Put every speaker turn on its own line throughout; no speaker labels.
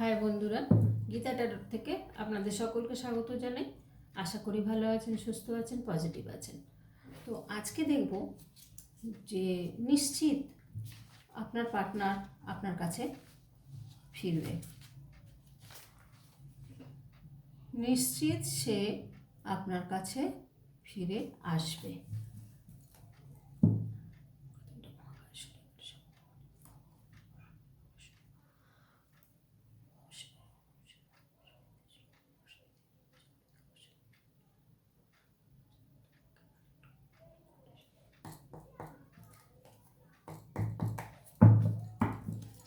High বন্ধুরা, গীতা ট্যারোর থেকে আপনাদের সকলকে স্বাগত জানাই। আশা করি ভালো আছেন, সুস্থ আছেন, পজিটিভ আছেন। তো আজকে দেখব যে নিশ্চিত আপনার পার্টনার আপনার কাছে ফিরবে। নিশ্চিত সে আপনার কাছে ফিরে আসবে।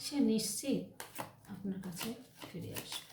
সে নিশ্চিত আপনার কাছে ফিরে আসবে।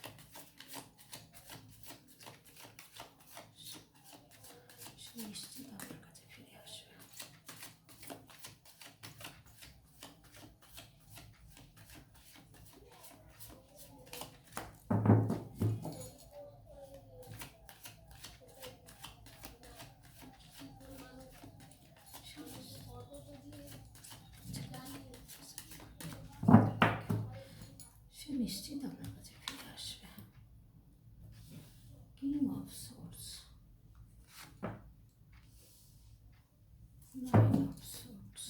নিশ্চিত আপনার কাছে ফিরে আসবে king of swords nine of swords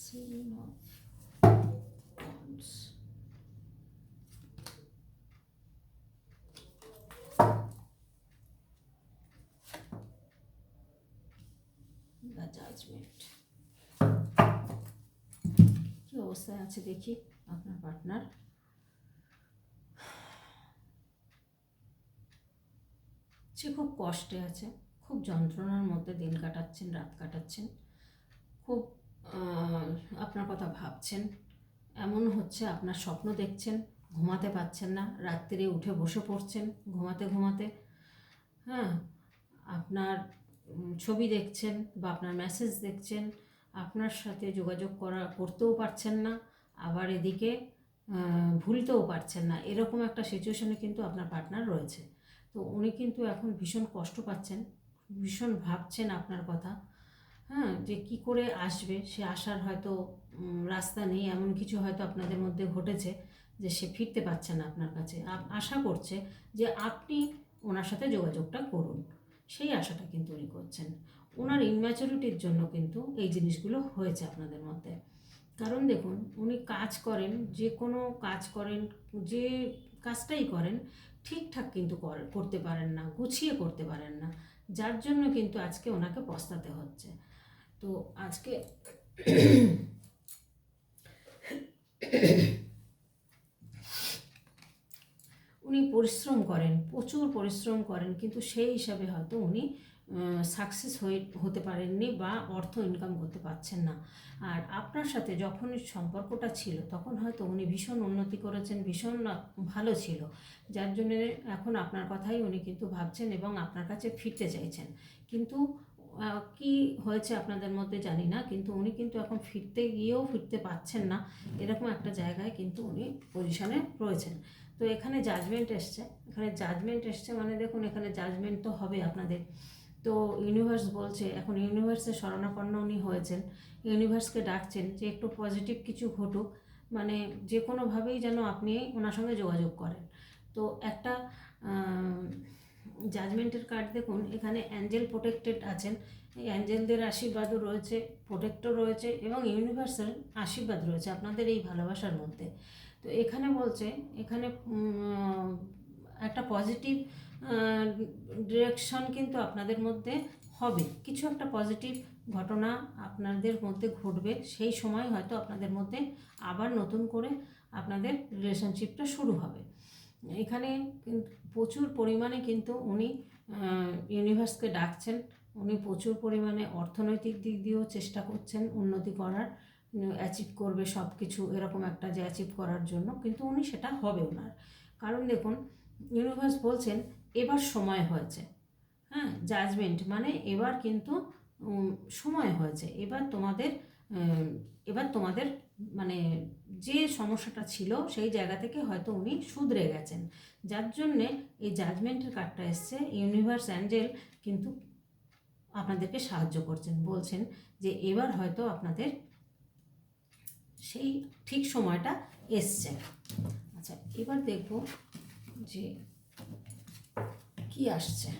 seven of wands. The judgment কি অবস্থায় আছে দেখি আপনার পার্টনার সে খুব কষ্টে আছে, খুব যন্ত্রণার মধ্যে দিন কাটাচ্ছেন, রাত কাটাচ্ছেন। খুব আপনার কথা ভাবছেন, এমন হচ্ছে আপনার স্বপ্ন দেখছেন, ঘুমাতে পারছেন না রাত্রে উঠে বসে পড়ছেন, ঘুমাতে ঘুমাতে। হ্যাঁ আপনার ছবি দেখছেন বা আপনার মেসেজ দেখছেন আপনার সাথে যোগাযোগ করা, করতেও পারছেন না, আবার এদিকে ভুলতেও পারছেন না। এরকম একটা সিচুয়েশনে কিন্তু আপনার পার্টনার রয়েছে। তো উনি কিন্তু এখন ভীষণ কষ্ট পাচ্ছেন, ভীষণ ভাবছেন আপনার কথা হ্যাঁ যে কি করে আসবে? সে আসার হয়তো রাস্তা নেই, এমন কিছু হয়তো আপনাদের মধ্যে ঘটেছে যে সে ফিরতে পারছে না আপনার কাছে। আশা করছে যে আপনি ওনার সাথে যোগাযোগটা করুন। সেই আশাটা কিন্তু উনি করছেন। ওনার ইনম্যাচুরিটির জন্য কিন্তু এই জিনিসগুলো হয়েছে আপনাদের মধ্যে। কারণ দেখুন, উনি কাজ করেন, যে কোনো কাজ করেন, যে কাজটাই করেন, ঠিকঠাক কিন্তু কর- করতে পারেন না, গুছিয়ে করতে পারেন না। যার জন্য কিন্তু আজকে ওনাকে পস্তাতে হচ্ছে। তো আজকে উনি পরিশ্রম করেন, প্রচুর পরিশ্রম করেন, কিন্তু সেই হিসাবে হয়তো উনি সাকসেস হয়ে, হতে পারেননি বা অর্থ ইনকাম করতে পারছেন না। আর আপনার সাথে যখন সম্পর্কটা ছিল, তখন হয়তো উনি ভীষণ উন্নতি করেছেন, ভীষণ ভালো ছিল। যার জন্য এখন আপনার কথাই উনি কিন্তু ভাবছেন এবং আপনার কাছে ফিরতে চাইছেন। কিন্তু কি হয়েছে আপনাদের মধ্যে জানি না, কিন্তু উনি কিন্তু এখন ফিরতে গিয়েও ফিরতে পারছেন না। এরকম একটা জায়গায় কিন্তু উনি পজিশনে রয়েছেন। তো এখানে জাজমেন্ট এসছে। এখানে জাজমেন্ট এসছে মানে দেখুন, এখানে জাজমেন্ট তো হবে আপনাদের। তো ইউনিভার্স বলছে, এখন ইউনিভার্সের শরণাপন্ন উনি হয়েছেন। ইউনিভার্সকে ডাকছেন যে একটু পজিটিভ কিছু ঘটুক মানে যে কোনোভাবেই যেন আপনি ওনার সঙ্গে যোগাযোগ করেন। তো একটা জাজমেন্টের কার্ড দেখুন, এখানে অ্যাঞ্জেল প্রোটেক্টেড আছেন। এই অ্যাঞ্জেলদের আশীর্বাদও রয়েছে প্রোটেক্টও রয়েছে এবং ইউনিভার্সাল আশীর্বাদ রয়েছে আপনাদের এই ভালোবাসার মধ্যে। তো এখানে বলছে, এখানে একটা পজিটিভ ডিরেকশন কিন্তু আপনাদের মধ্যে হবে। কিছু একটা পজিটিভ ঘটনা আপনাদের মধ্যে ঘটবে, সেই সময় হয়তো আপনাদের মধ্যে আবার নতুন করে আপনাদের রিলেশনশিপটা শুরু হবে। এখানে প্রচুর পরিমাণে কিন্তু উনি ইউনিভার্সকে ডাকছেন। উনি প্রচুর পরিমাণে অর্থনৈতিক দিক দিয়েও চেষ্টা করছেন উন্নতি করার অ্যাচিভ করবে সব কিছু এরকম একটা যে অ্যাচিভ করার জন্য, কিন্তু উনি সেটা হবে ওনার। কারণ দেখুন ইউনিভার্স বলছেন এবার সময় হয়েছে। হ্যাঁ জাজমেন্ট মানে এবার কিন্তু সময় হয়েছে। এবার তোমাদের এবার তোমাদের মানে যে সমস্যাটা ছিল সেই জায়গা থেকে হয়তো উনি শুধরে গেছেন। যার জন্যে এই জাজমেন্টের কার্ডটা এসছে। ইউনিভার্স অ্যাঞ্জেল কিন্তু আপনাদেরকে সাহায্য করছেন। বলছেন যে এবার হয়তো আপনাদের সেই ঠিক সময়টা এসছে। আচ্ছা এবার দেখব যে কি আসছে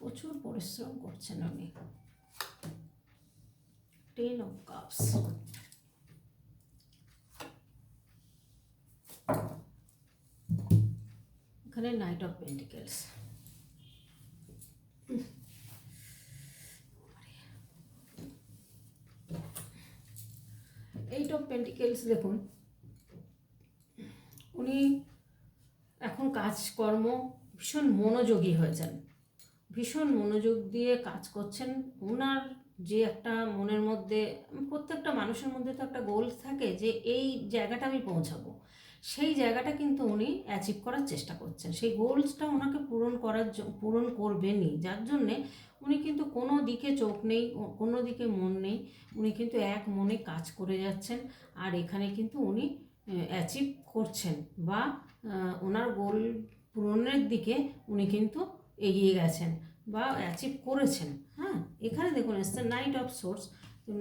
প্রচুর পরিশ্রম করছেন উনি টেন অফ কাপস এখানে knight of pentacles eight of pentacles দেখুন, উনি এখন কাজকর্ম ভীষণ মনোযোগী হয়েছেন ভীষণ মনোযোগ দিয়ে কাজ করছেন। ওনার যে একটা মনের মধ্যে, প্রত্যেকটা মানুষের মধ্যে তো একটা গোল থাকে যে এই জায়গাটা আমি পৌঁছাবো। সেই জায়গাটা কিন্তু উনি অ্যাচিভ করার চেষ্টা করছেন। সেই গোলসটা ওনাকে পূরণ করার পূরণ করবেনই। যার জন্যে উনি কিন্তু কোনো দিকে চোখ নেই কোনো দিকে মন নেই। উনি কিন্তু এক মনে কাজ করে যাচ্ছেন আর এখানে কিন্তু উনি অ্যাচিভ করছেন বা ওনার গোল পূরণের দিকে উনি কিন্তু এগিয়ে গেছেন বা অ্যাচিভ করেছেন। হ্যাঁ এখানে দেখুন এসছে নাইট অফ সোর্স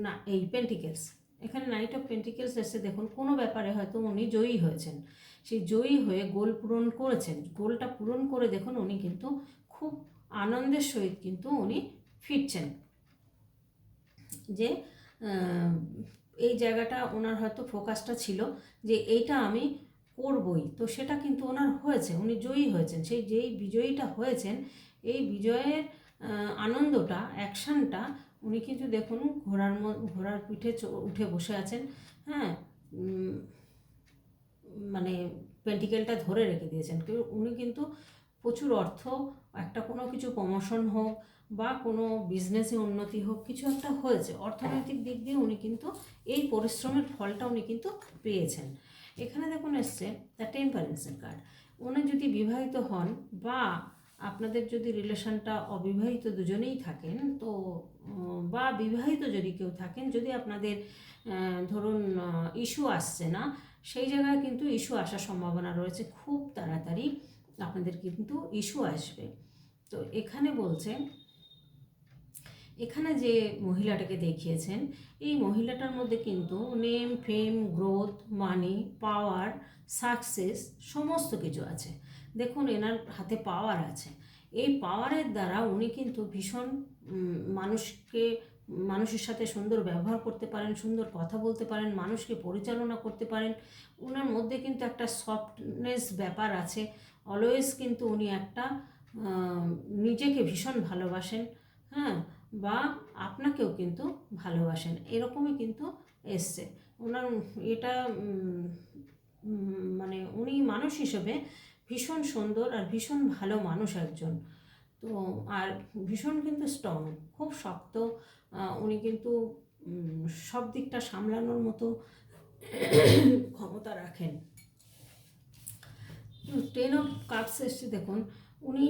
না, এই পেন্টিকেলস এখানে নাইট অফ পেন্টিকেলস এসে দেখুন, কোনো ব্যাপারে হয়তো উনি জয়ী হয়েছেন। সেই জয়ী হয়ে গোল পূরণ করেছেন। গোলটা পূরণ করে দেখুন, উনি কিন্তু খুব আনন্দের সহিত কিন্তু উনি ফিরছেন। যে এই জায়গাটা ওনার হয়তো ফোকাসটা ছিল যে এইটা আমি করবই। তো সেটা কিন্তু ওনার হয়েছে, উনি জয়ী হয়েছেন। সেই যেই বিজয়ীটা হয়েছেন, এই বিজয়ের আনন্দটা, অ্যাকশানটা উনি কিন্তু দেখুন ঘোড়ার ম- ঘোড়ার পিঠে উঠে বসে আছেন হ্যাঁ? মানে পেন্টিকেলটা ধরে রেখে দিয়েছেন। উনি কিন্তু প্রচুর অর্থ, একটা কোনো কিছু প্রমোশন হোক বা কোনো বিজনেসে উন্নতি হোক, কিছু একটা হয়েছে। অর্থনৈতিক দিক দিয়ে উনি কিন্তু এই পরিশ্রমের ফলটা উনি কিন্তু পেয়েছেন। এখানে দেখুন এসছে দ্য টেম্পারেন্সের কার্ড উনি যদি বিবাহিত হন বা আপনাদের যদি রিলেশনটা অবিবাহিত দুজনেই থাকেন, তো বা বিবাহিত যদি কেউ থাকেন, যদি আপনাদের ধরুন ইস্যু আসছে না, সেই জায়গায় কিন্তু ইস্যু আসার সম্ভাবনা রয়েছে। খুব তাড়াতাড়ি আপনাদের কিন্তু ইস্যু আসবে। তো এখানে বলছে, এখানে যে মহিলাটাকে দেখিয়েছেন, এই মহিলাটার মধ্যে কিন্তু name fame growth money power success সমস্ত কিছু আছে। দেখুন, এনার হাতে পাওয়ার আছে। এই পাওয়ারের দ্বারা উনি কিন্তু ভীষণ মানুষকে, মানুষের সাথে সুন্দর ব্যবহার করতে পারেন, সুন্দর কথা বলতে পারেন, মানুষকে পরিচালনা করতে পারেন। ওনার মধ্যে কিন্তু একটা সফটনেস ব্যাপার আছে। অলওয়েজ কিন্তু উনি একটা নিজেকে ভীষণ ভালোবাসেন হ্যাঁ বা আপনাকেও কিন্তু ভালোবাসেন। এরকমই কিন্তু এসছে। ওনার এটা মানে উনি মানুষ হিসেবে ভীষণ সুন্দর আর ভীষণ ভালো মানুষ একজন। তো আর ভীষণ কিন্তু স্ট্রং খুব শক্ত উনি কিন্তু সব দিকটা সামলানোর মতো ক্ষমতা রাখেন। টেন অফ কাপস এসছে, দেখুন, উনি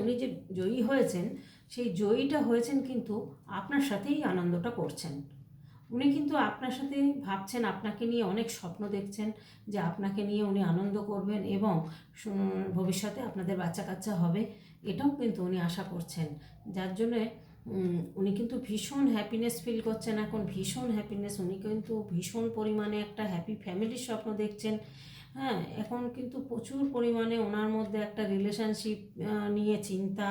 উনি যে জয়ী হয়েছেন, সেই জয়ীটা হয়েছেন কিন্তু আপনার সাথেই আনন্দটা করছেন। উনি কিন্তু আপনার সাথে ভাবছেন, আপনাকে নিয়ে অনেক স্বপ্ন দেখছেন যে আপনাকে নিয়ে উনি আনন্দ করবেন এবং ভবিষ্যতে আপনাদের বাচ্চা কাচ্চা হবে। এটাও কিন্তু উনি আশা করছেন। যার জন্যে উনি কিন্তু ভীষণ হ্যাপিনেস ফিল করছেন। এখন ভীষণ হ্যাপিনেস উনি কিন্তু ভীষণ পরিমাণে একটা হ্যাপি ফ্যামিলির স্বপ্ন দেখছেন। হ্যাঁ এখন কিন্তু প্রচুর পরিমাণে ওনার মধ্যে একটা রিলেশনশিপ নিয়ে চিন্তা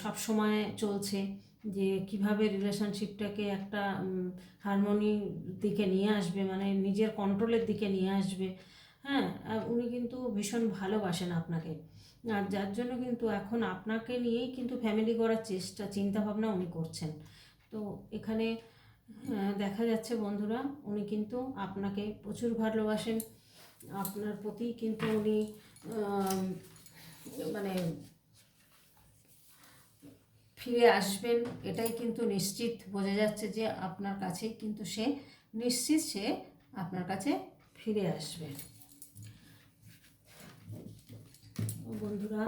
সব সময় চলছে। যে কীভাবে রিলেশনশিপটাকে একটা হারমোনি দিকে নিয়ে আসবে মানে নিজের কন্ট্রোলের দিকে নিয়ে আসবে হ্যাঁ? আর উনি কিন্তু ভীষণ ভালোবাসেন আপনাকে। আর যার জন্য কিন্তু এখন আপনাকে নিয়েই কিন্তু ফ্যামিলি করার চেষ্টা চিন্তা ভাবনা উনি করছেন। তো এখানে আহ, দেখা যাচ্ছে বন্ধুরা উনি কিন্তু আপনাকে প্রচুর ভালোবাসেন। আপনার প্রতি কিন্তু উনি মানে ফিরে আসবেন, এটাই কিন্তু নিশ্চিত। বোঝা যাচ্ছে যে আপনার কাছেই কিন্তু সে নিশ্চিত সে আপনার কাছে ফিরে আসবে। বন্ধুরা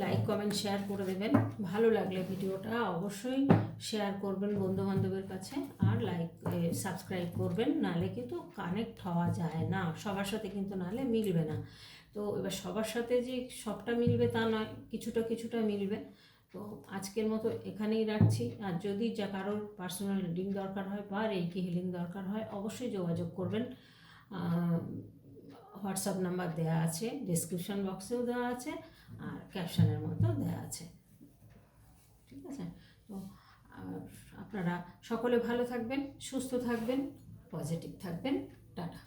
লাইক কমেন্ট শেয়ার করে দেবেন। ভালো লাগলে ভিডিওটা অবশ্যই শেয়ার করবেন বন্ধু বান্ধবের কাছে আর লাইক সাবস্ক্রাইব করবেন। নাহলে কিন্তু কানেক্ট হওয়া যায় না। সবার সাথে কিন্তু নাহলে মিলবে না। তো এবার সবার সাথে যে সবটা মিলবে তা নয়, কিছুটা কিছুটা মিলবে। তো আজকের মতো এখানেই রাখছি। আর যদি যা কারোর পার্সোনাল রিডিং দরকার হয় বা রেকি হিলিং দরকার হয়, অবশ্যই যোগাযোগ করবেন। হোয়াটসঅ্যাপ নাম্বার দেওয়া আছে ডিসক্রিপশন বক্সেও দেওয়া আছে, আর ক্যাপশনের মতো দেওয়া আছে। ঠিক আছে? তো আপনারা সকলে ভালো থাকবেন, সুস্থ থাকবেন পজিটিভ থাকবেন। টাটা।